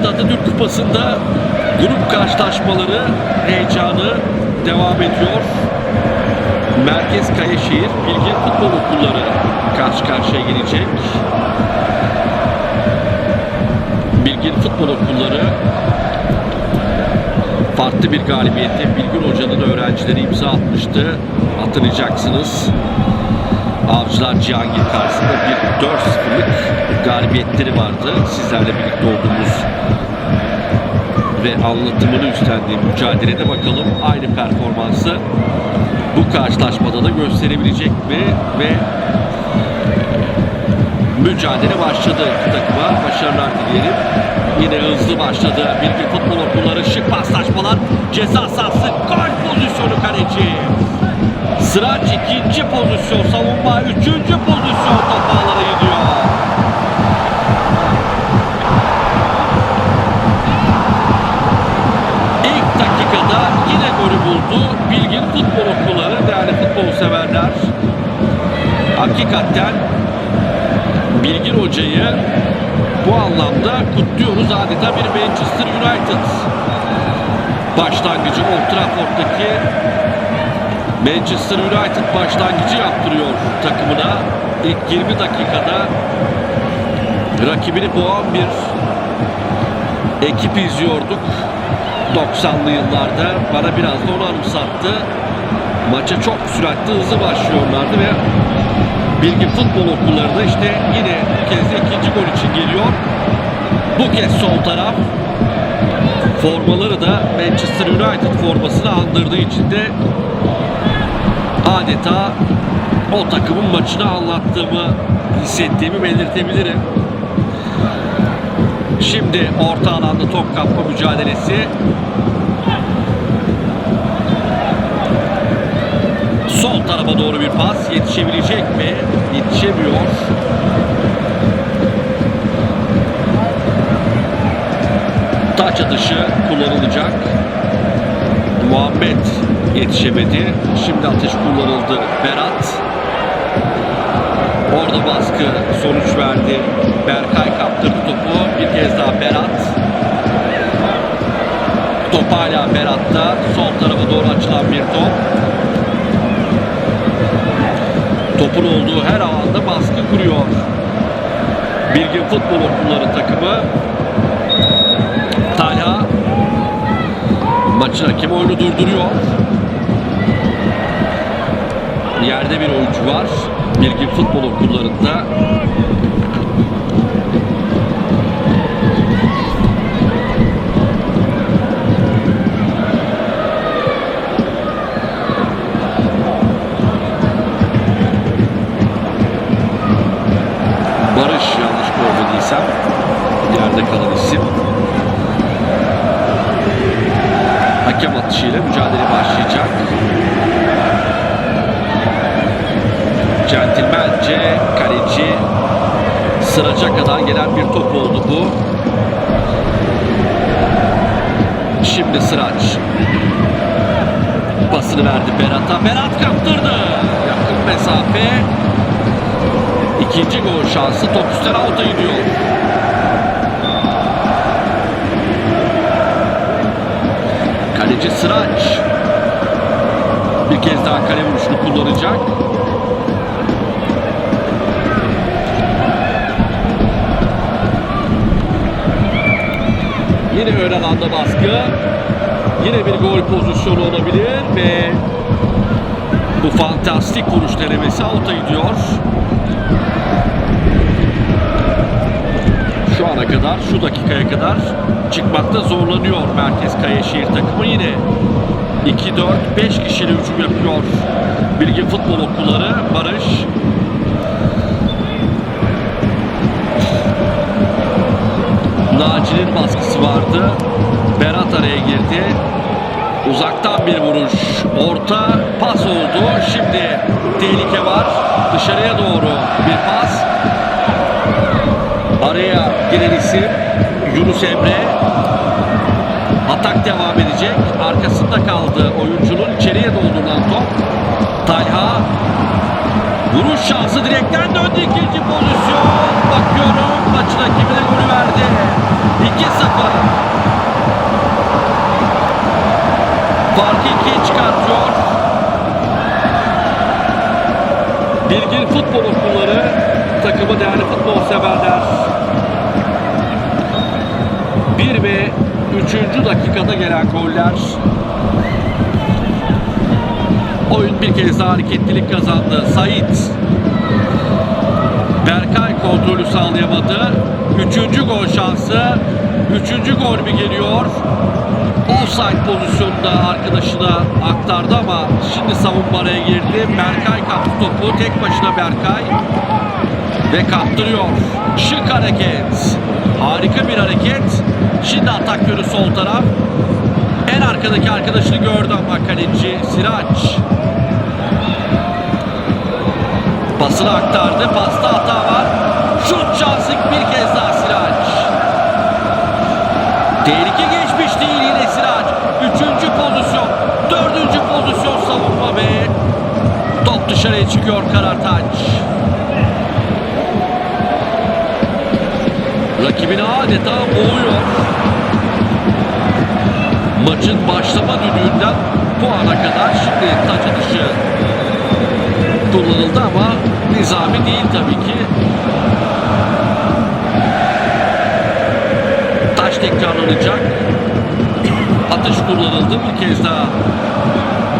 Evet Atatürk Kupası'nda grup karşılaşmaları heyecanı devam ediyor. Merkez Kayaşehir Bilgin Futbol Okulları karşı karşıya gelecek. Bilgin Futbol Okulları farklı bir galibiyete Bilgin Hoca'nın öğrencileri imza atmıştı. Hatırlayacaksınız. Avcılar Cihangir karşısında bir 4-0'lık galibiyetleri vardı. Sizlerle birlikte olduğumuz ve anlatımını üstlendiği mücadelede bakalım aynı performansı bu karşılaşmada da gösterebilecek mi ve mücadele başladı iki takıma. Başarılar dileyelim. Yine hızlı başladı. Bilgi futbol okulları şık paslaşmalar. Ceza sahası gol Hakikaten Bilgin Hoca'yı bu anlamda kutluyoruz. Adeta bir Manchester United başlangıcı Old Trafford'daki Manchester United başlangıcı yaptırıyor takımına. İlk 20 dakikada rakibini boğan bir ekip izliyorduk. 90'lı yıllarda bana biraz da onu anımsattı. Maça çok süratli hızlı başlıyorlardı ve Bilgi Futbol Okulları işte yine bu kez de ikinci gol için geliyor. Bu kez sol taraf formaları da Manchester United formasını andırdığı için de adeta o takımın maçını anlattığımı hissettiğimi belirtebilirim. Şimdi orta alanda top kapma mücadelesi. Tarafa doğru bir pas yetişebilecek mi? Yetişemiyor. Taç atışı kullanılacak. Muhammed yetişemedi. Şimdi atış kullanıldı. Berat. Orada baskı sonuç verdi. Berkay kaptırdı topu. Bir kez daha Berat. Top hala Berat'ta. Sol tarafa doğru açılan bir top. Topun olduğu her alanda baskı kuruyor. Bilgin Futbol Okulları takımı. Talha maçın hakemi oyunu durduruyor. Yerde bir oyuncu var. Bilgin Futbol Okullarında Hakem atışıyla mücadele başlayacak. Centilmence kaleci sıraca kadar gelen bir top oldu bu. Şimdi Sıraç pasını verdi Berat'a. Berat kaptırdı. Yakın mesafe. İkinci gol şansı top üstten out'a gidiyor. Kaleci Sıraç. Bir kez daha kale vuruşunu kullanacak. Yine ön alanda baskı. Yine bir gol pozisyonu olabilir ve bu fantastik vuruş denemesi out'a gidiyor. Şu ana kadar, şu dakikaya kadar çıkmakta zorlanıyor Merkez Kayaşehir takımı yine. 2-4-5 kişiyle hücum yapıyor. Bilgi Futbol Okulları, Barış. Naci'nin baskısı vardı. Berat araya girdi. Uzaktan bir vuruş. Orta pas oldu. Şimdi tehlike var. Dışarıya doğru bir pas. Araya giren isim Yunus Emre. Atak devam edecek. Arkasında kaldı oyuncunun içeriye doldurulan top. Talha Vuruş şansı direkten döndü ikinci pozisyon. Bakıyorum maçın hakemine golü verdi. 2-0. Farkı ikiye çıkartıyor. Bilgin Futbol Okulları takımı değerli futbol severler. 1 ve 3. dakikada gelen goller Oyun bir kez daha hareketlilik kazandı. Sait. Berkay kontrolü sağlayamadı. Üçüncü gol şansı. Üçüncü gol bir geliyor. Offside pozisyonunda arkadaşına aktardı ama şimdi savunma araya girdi. Berkay kaptı topu. Tek başına Berkay. Ve kaptırıyor. Şık hareket. Harika bir hareket. Şimdi atak yönü sol taraf. En arkadaki arkadaşını gördü ama kaleci Siraç. Pasını aktardı. Pasta hata var. Şut şansı bir kez daha Siraç. Tehlike geçmiş değil yine Siraç. Üçüncü pozisyon. Dördüncü pozisyon savunma ve top dışarıya çıkıyor Karartaç. Rakibini adeta boğuyor. Maçın başlama düdüğünden bu ana kadar şimdi taç atışı kullanıldı ama nizami değil tabii ki. Taş tekrarlanacak. Atış kullanıldı bir kez daha.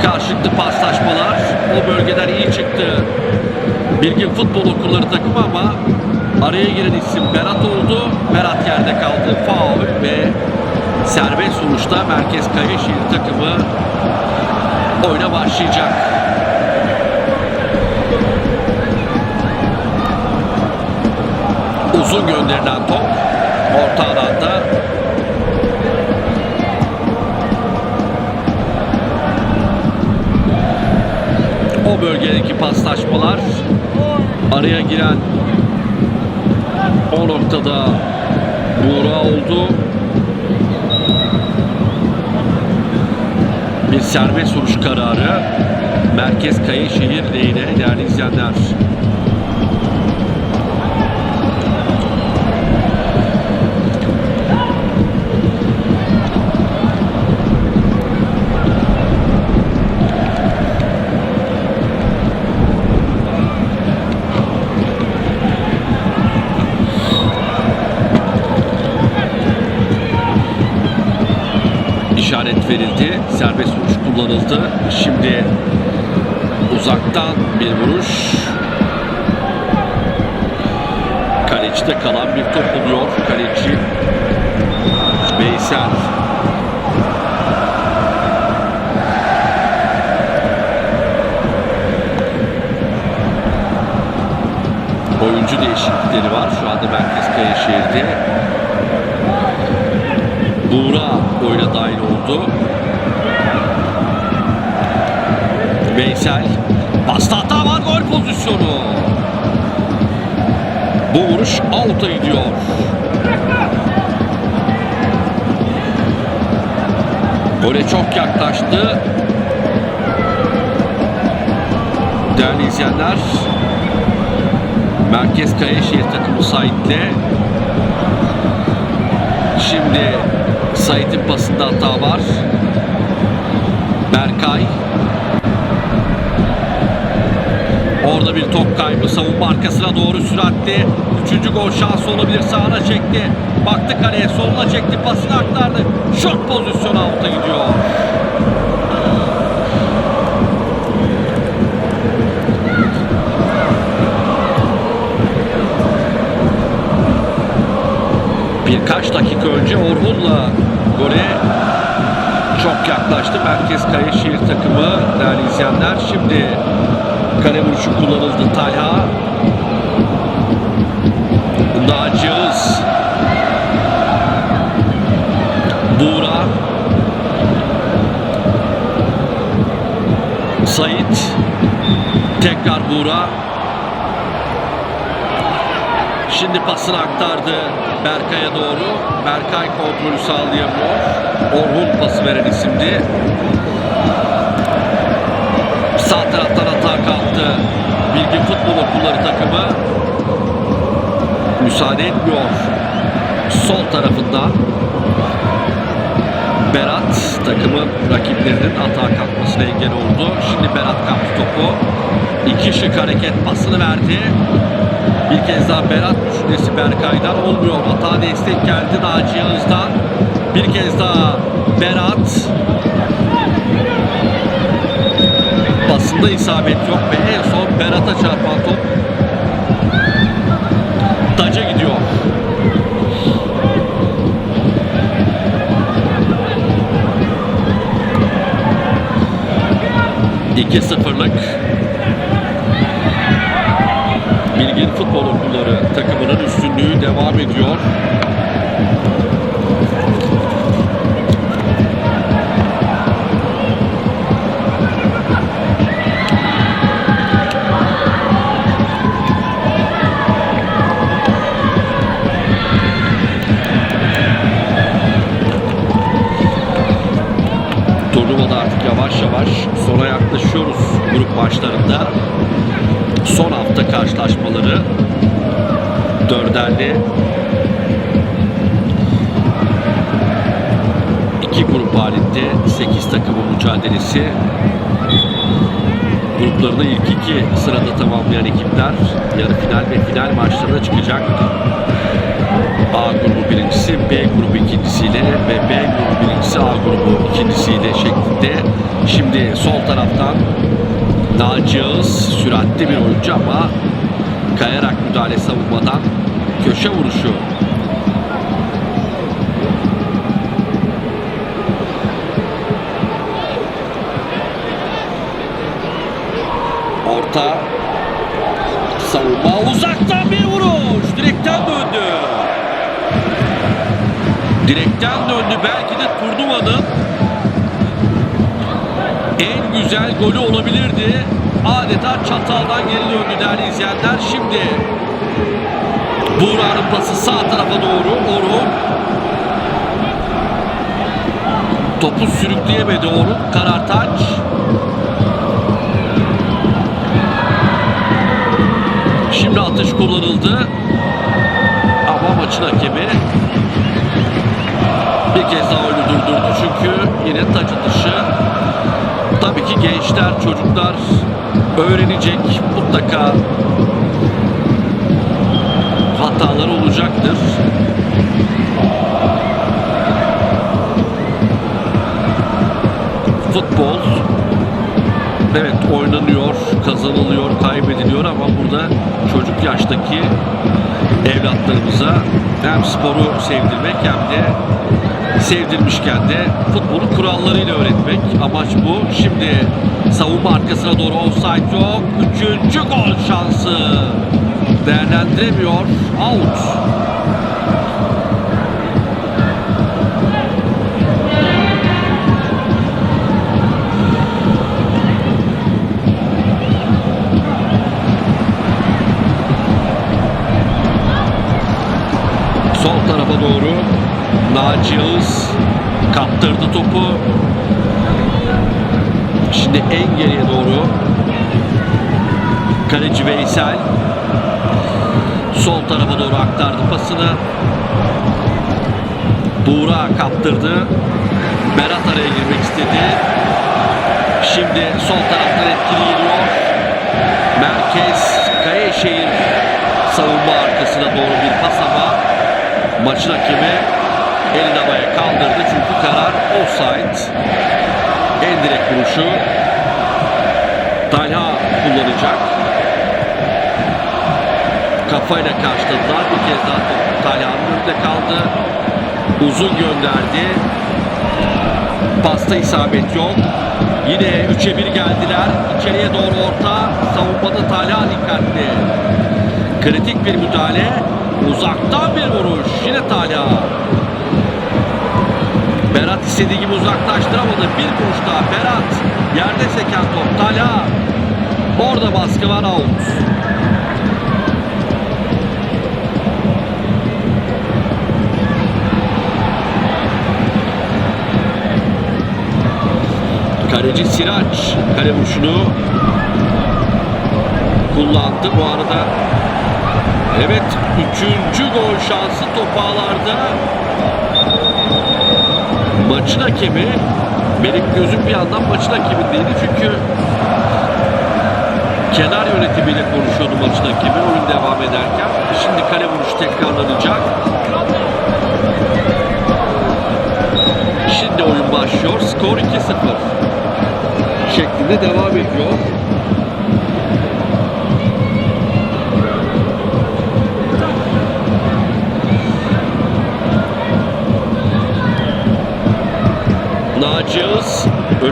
Karşılıklı paslaşmalar. O bölgeden iyi çıktı. Bilgin Futbol Okulları takımı ama araya giren isim Berat oldu. Berat yerde kaldı. Faul ve serbest sonuçta Merkez Kayaşehir takımı oyuna başlayacak. Uzun gönderilen top orta alanda o bölgedeki paslaşmalar araya giren o noktada Buğra oldu. Bir serbest vuruş kararı Merkez Kayaşehir lehine değerli izleyenler. İşaret verildi. Serbest vuruş kullanıldı. Şimdi uzaktan bir vuruş. Kalecide kalan bir top oluyor. Kaleci Veysel. Oyuncu değişiklikleri var şu anda Merkez Kayaşehir'de. Buğra oyuna dahil oldu. Veysel. Pasta hata var gol pozisyonu. Bu vuruş out'a gidiyor. Gole çok yaklaştı. Değerli izleyenler, Merkez Kayaşehir takımı Sait'le Şimdi Sait'in pasında hata var. Berkay. Orada bir top kaybı savunma arkasına doğru süratli. Üçüncü gol şansı olabilir. Sağına çekti. Baktı kaleye soluna çekti. Pasını aktardı. Şut pozisyonu alta gidiyor. Birkaç dakika önce Orhun'la gole çok yaklaştı. Merkez Kayaşehir takımı değerli izleyenler. Şimdi kale vuruşu kullanıldı Talha. Nacığız. Buğra. Sait. Tekrar Buğra. Şimdi pasını aktardı Berkay'a doğru. Berkay kontrolü sağlayamıyor. Orhun pası veren isimdi. Sağ taraftan hata kalktı. Bilgi Futbol Okulları takımı müsaade etmiyor. Sol tarafından Berat takımın rakiplerinin atağa kalkmasına engel oldu. Şimdi Berat kaptı topu. İki şık hareket pasını verdi. Bir kez daha Berat düşüncesi Berkay'dan olmuyor. Hata destek geldi Naci Yağız'dan. Bir kez daha Berat. Pasında isabet yok ve en son Berat'a çarpan top taca gidiyor. İki sıfırlık Bilgin Futbol Okulları takımının üstünlüğü devam ediyor. Yavaş sona yaklaşıyoruz grup maçlarında. Son hafta karşılaşmaları dörderli iki grup halinde 8 takımın mücadelesi gruplarını ilk iki sırada tamamlayan ekipler yarı final ve final maçlarına çıkacak. A grubu birincisi B grubu ikincisiyle ve B grubu birincisi A grubu ikincisiyle şeklinde. Şimdi sol taraftan Naci Yağız süratli bir oyuncu ama kayarak müdahale savunmadan köşe vuruşu. Orta savunma uzaktan bir vuruş. Direkten döndü. Direkten döndü. Belki de turnuvanın en güzel golü olabilirdi. Adeta çataldan geri döndü değerli izleyenler. Şimdi Buğra'nın pası sağ tarafa doğru. Orhun topu sürükleyemedi Orhun. Karartaç Şimdi atış kullanıldı. Ama maçın hakemi durdurdu çünkü yine taç atışı. Tabii ki gençler, çocuklar öğrenecek mutlaka hatalar olacaktır. Futbol evet oynanıyor, kazanılıyor, kaybediliyor ama burada çocuk yaştaki evlatlarımıza hem sporu sevdirmek hem de sevdirmişken de futbolun kurallarıyla öğretmek. Amaç bu. Şimdi savunma arkasına doğru offside yok. Üçüncü gol şansı. Değerlendiremiyor. Out. Sol tarafa doğru Naci Yağız kaptırdı topu. Şimdi en geriye doğru kaleci Veysel sol tarafa doğru aktardı pasını. Buğra kaptırdı. Berat araya girmek istedi. Şimdi sol taraftan etkili geliyor. Merkez Kayaşehir savunma arkasına doğru bir pas ama maçın hakemi elini havaya kaldırdı çünkü karar offside. En direkt vuruşu Talha kullanacak. Kafayla karşıladılar. Bir kez daha top Talha'nın önünde kaldı. Uzun gönderdi. Pasta isabet yok. Yine 3'e 1 geldiler. İçeriye doğru orta. Savunmada Talha dikkatli. Kritik bir müdahale. Uzaktan bir vuruş. Yine Talha. Berat istediği gibi uzaklaştıramadı. Bir vuruş daha. Berat. Yerde seken top. Talha. Orada baskı var out. Kaleci Siraç kale vuruşunu kullandı. Bu arada evet üçüncü gol şansı topağlarda. Maçın hakemi benim gözüm bir yandan maçın hakemindeydi çünkü kenar yönetimiyle konuşuyordu maçın hakemi oyun devam ederken. Şimdi kale vuruşu tekrarlanacak. Şimdi oyun başlıyor. Skor 2-0 şeklinde devam ediyor.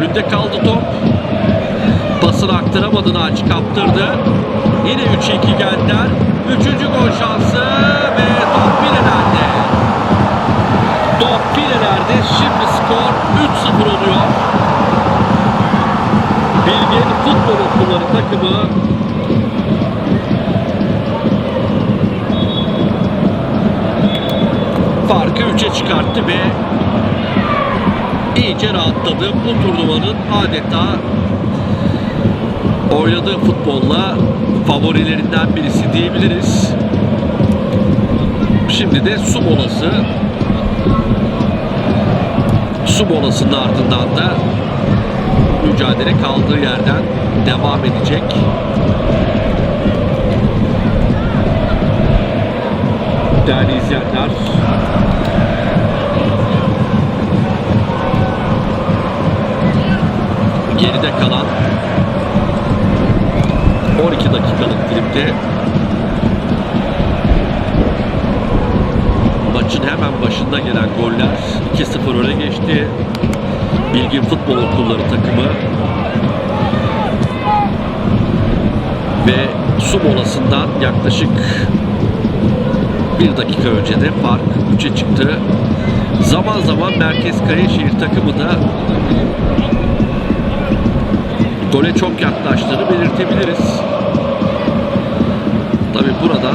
Önünde kaldı top. Pasını aktaramadı Naci kaptırdı. Yine 3-2 geldiler. Üçüncü gol şansı ve top filelerde. Top filelerde. Şimdi skor 3-0 oluyor. Bilgin Futbol Okulları takımı farkı 3'e çıkarttı ve iyice rahatladı. Bu turnuvanın adeta oynadığı futbolla favorilerinden birisi diyebiliriz. Şimdi de su molası. Su molasının ardından da mücadele kaldığı yerden devam edecek. Değerli izleyenler, geride kalan 12 dakikalık dilimde maçın hemen başında gelen goller 2-0 öne geçti. Bilgin Futbol Okulları takımı ve su molasından yaklaşık bir dakika önce de fark 3'e çıktı. Zaman zaman Merkez Kayaşehir takımı da gole çok yaklaştığını belirtebiliriz. Tabi burada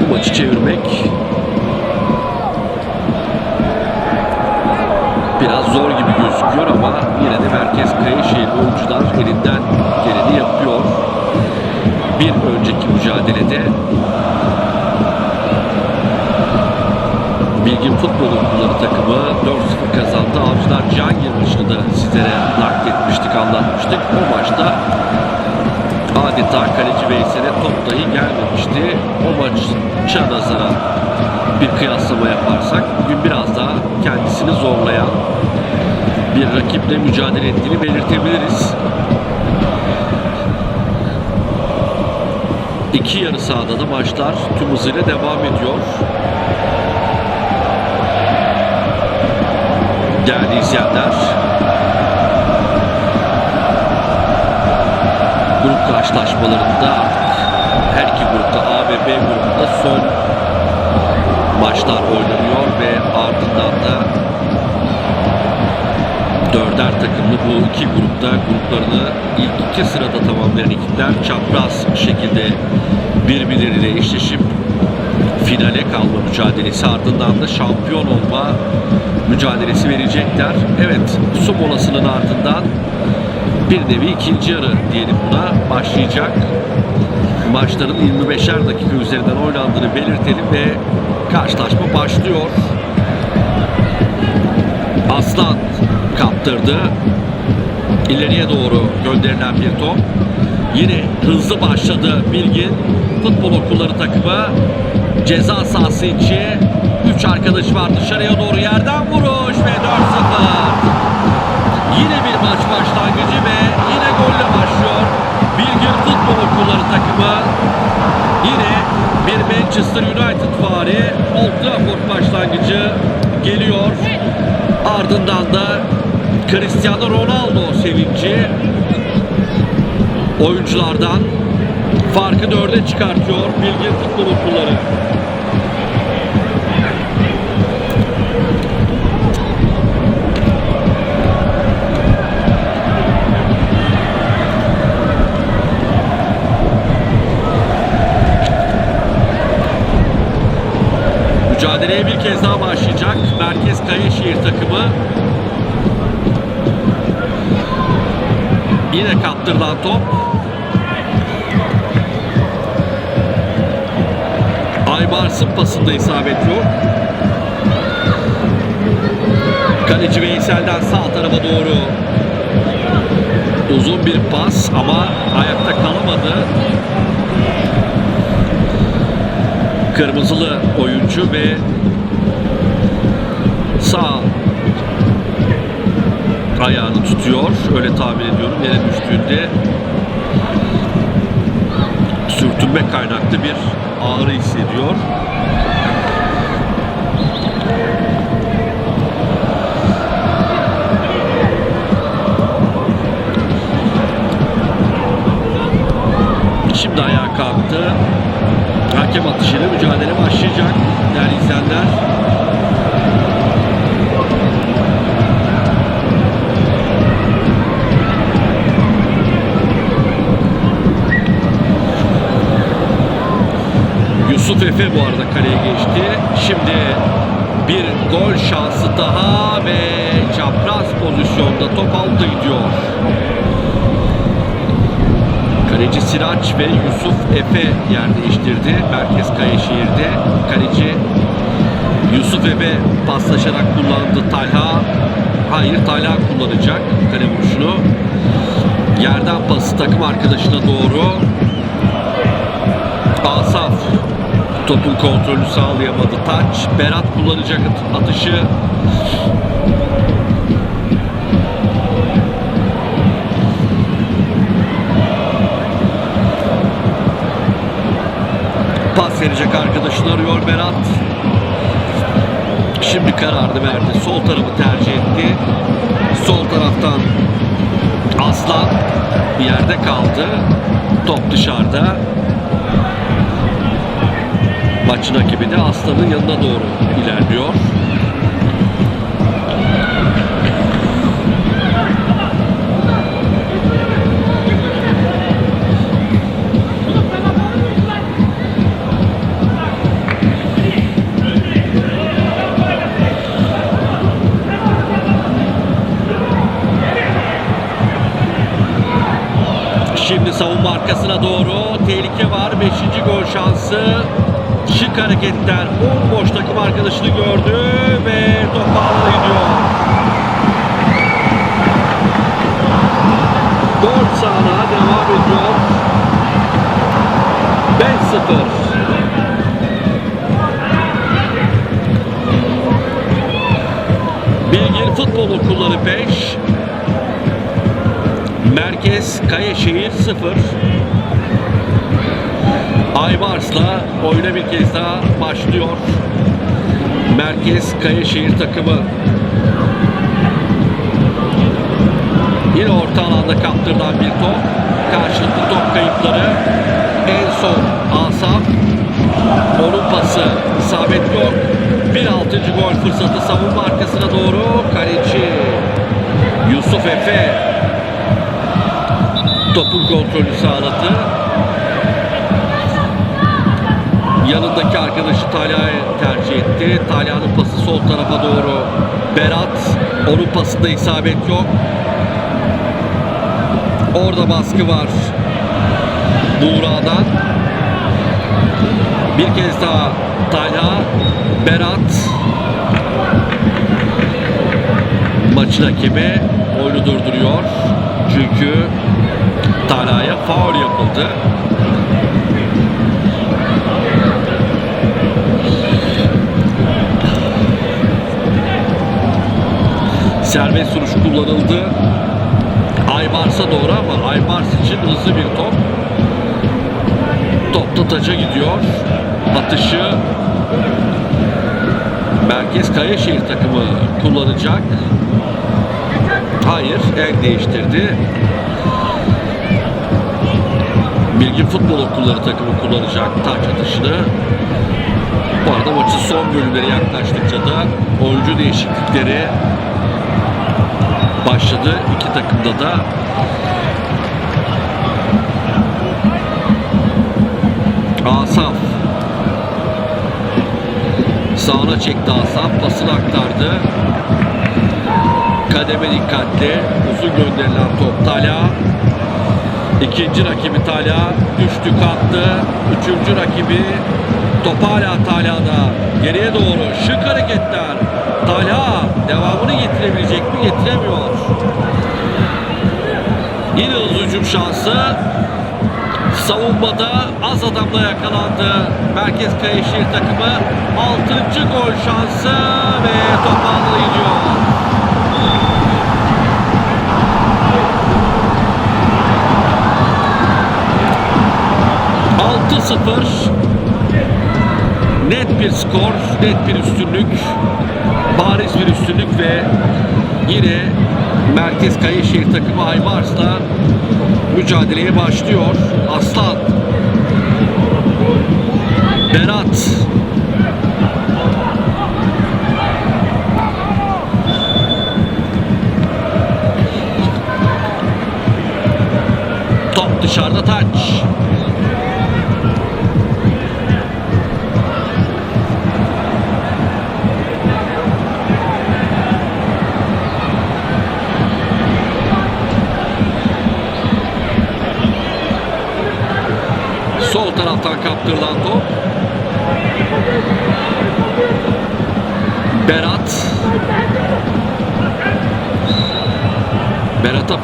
bu maçı çevirmek biraz zor gibi gözüküyor ama yine de Merkez Kayaşehir oyuncular elinden geleni yapıyor. Bir önceki mücadelede Bilgin Futbol Okulları takımı 4-0 kazandı. Avcılar Cihangir maçını da sizlere nakletmiştik, anlatmıştık. O maçta adeta kaleci Veysel'e top dahi gelmemişti. O maça nazaran bir kıyaslama yaparsak bugün biraz daha kendisini zorlayan bir rakiple mücadele ettiğini belirtebiliriz. İki yarı sahada da maçlar tüm hızıyla devam ediyor. Değerli izleyenler, grup karşılaşmalarında her iki grupta A ve B grubunda son maçlar oynanıyor ve ardından da dörder takımlı bu iki grupta gruplarını ilk iki sırada tamamlayan ekipler çapraz şekilde birbirleriyle eşleşip finale kalma mücadelesi ardından da şampiyon olma mücadelesi verecekler. Evet su molasının ardından bir nevi ikinci yarı diyelim buna başlayacak. Maçların 25'er dakika üzerinden oynandığını belirtelim ve karşılaşma başlıyor. Aslan kaptırdı. İleriye doğru gönderilen bir top. Yine hızlı başladı Bilgin. Futbol okulları takımı ceza sahası içi. Üç arkadaş var dışarıya doğru yerden vuruş ve 4-0. Yine bir maç başlangıcı ve yine golle başlıyor. Bilgin Futbol Okulları takımı yine bir Manchester United vari Old Trafford başlangıcı geliyor. Ardından da Cristiano Ronaldo sevinci oyunculardan farkı dörde çıkartıyor Bilgin Futbol Okulları. alınan top. Aybars'ın pasında isabet yok. Kaleci Veysel'den sağ tarafa doğru uzun bir pas ama ayakta kalamadı. Kırmızılı oyuncu ve ayağını tutuyor. Öyle tahmin ediyorum. Yere düştüğünde sürtünme kaynaklı bir ağrı hissediyor. Şimdi ayağa kalktı. Hakem atışıyla mücadele başlayacak değerli izleyenler. Yusuf Efe bu arada kaleye geçti. Şimdi bir gol şansı daha ve çapraz pozisyonda top altta gidiyor. Kaleci Siraç ve Yusuf Efe yer değiştirdi. Merkez Kayaşehir'de. Kaleci Yusuf Efe paslaşarak kullandı. Talha hayır Talha kullanacak kale vuruşunu. Yerden pası takım arkadaşına doğru. Asaf topun kontrolü sağlayamadı. Taç Berat kullanacak at- atışı. Pas verecek arkadaşını arıyor Berat. Şimdi kararını verdi. Sol tarafı tercih etti. Sol taraftan Aslan yerde kaldı. Top dışarıda. Maçın rakibi de Aslan'ın yanına doğru ilerliyor. Şimdi savunma arkasına doğru tehlike var. Beşinci gol şansı. Şık hareketler. Bomboş takım arkadaşını gördü ve top ağlara gidiyor. Gol sahana devam ediyor. 5-0. Bilgin Futbol Okulları 5, Merkez Kayaşehir 0. Aybars'la oyuna bir kez daha başlıyor. Merkez Kayaşehir takımı. Yine orta alanda kaptırılan bir top. Karşılıklı top kayıpları. En son Asaf. Onun pası isabet yok. Bir altıncı gol fırsatı savunma arkasına doğru. Kaleci Yusuf Efe topun kontrolü sağladı. Yanındaki arkadaşı Talha'yı tercih etti. Talha'nın pası sol tarafa doğru. Berat. Onun pasında isabet yok. Orada baskı var. Buğra'dan. Bir kez daha Talha. Berat. Maçın hakemi oyunu durduruyor. Çünkü Talha'ya faul yapıldı. Serbest vuruş kullanıldı. Aybars'a doğru ama Aybars için hızlı bir top. Top da taça gidiyor. Atışı Merkez Kayaşehir takımı kullanacak. Hayır, el değiştirdi. Bilgin Futbol Okulları takımı kullanacak taç atışını. Bu arada maçın son bölümleri yaklaştıkça da oyuncu değişiklikleri başladı. İki takımda da Asaf sağına çekti Asaf pasını aktardı. Kademe dikkatli. Uzun gönderilen top Talha. İkinci rakibi Talha düştü kalktı. Üçüncü rakibi Top hala Talha'da. Geriye doğru şık hareketler. Talha devamını getirebilecek mi? Getiremiyor. Yine hücum şansı. Savunmada az adamla yakalandı. Merkez Kayaşehir takımı 6. gol şansı ve top gidiyor. Altı sıfır net bir skor, net bir üstünlük, bariz bir üstünlük ve yine Merkez Kayaşehir takımı Aybars'la mücadeleye başlıyor. Aslan Berat Top dışarıda taç.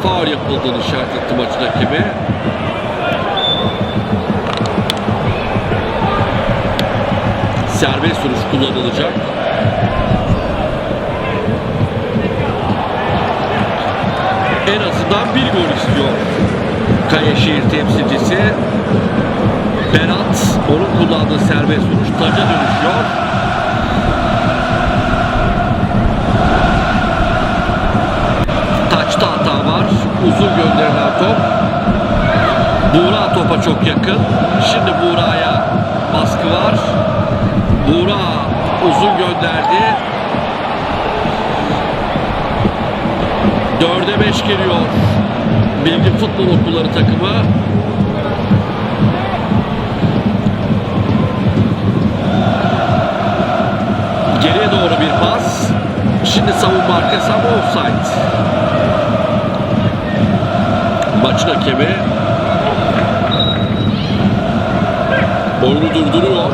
Faul yapıldığını işaret etti maçın hakemi. Serbest vuruş kullanılacak. En azından bir gol istiyor Kayaşehir temsilcisi. Berat onun kullandığı serbest vuruş taca dönüşüyor. Uzun gönderilen top. Buğra topa çok yakın. Şimdi Buğra'ya baskı var. Buğra uzun gönderdi. Dörde beş geliyor. Bilgi Futbol Okulları takımı Geriye doğru bir pas. Şimdi savunma arkası ama offside. Maçın hakemi oyunu durduruyor.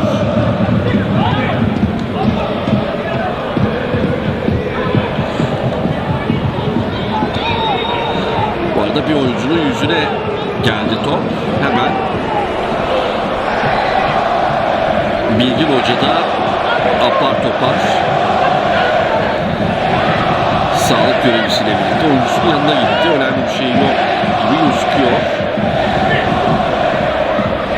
Bu arada bir oyuncunun yüzüne geldi top. Hemen Bilgin Hoca da apar topar sağlık görevlisiyle birlikte oyuncusunun yanına gitti. Önemli bir şey yok gibi gözüküyor.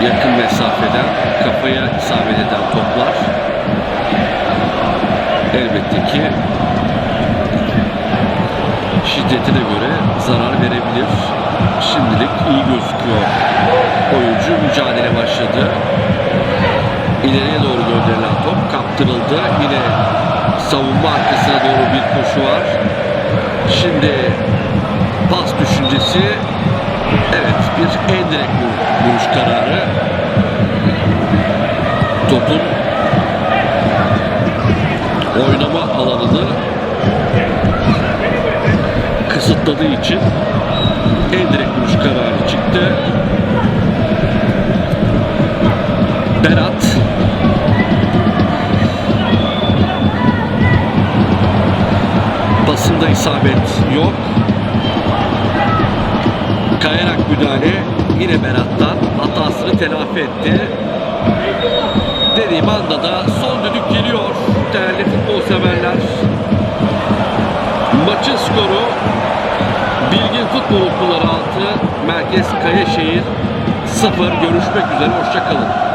Yakın mesafeden kafaya isabet eden toplar elbette ki şiddetine göre zarar verebilir. Şimdilik iyi gözüküyor. Oyuncu mücadele başladı. İleriye doğru gönderilen top kaptırıldı. Yine savunma arkasına doğru bir koşu var. Şimdi pas düşüncesi evet bir en direkt vur- vuruş kararı. Topun oynama alanını kısıtladığı için en direkt vuruş kararı çıktı. Berat basında isabet yok. Kayarak müdahale yine Berat'tan hatasını telafi etti. Dediğim anda da son düdük geliyor değerli futbol severler. Maçın skoru Bilgin Futbol Okulları 6 Merkez Kayaşehir 0 görüşmek üzere hoşçakalın.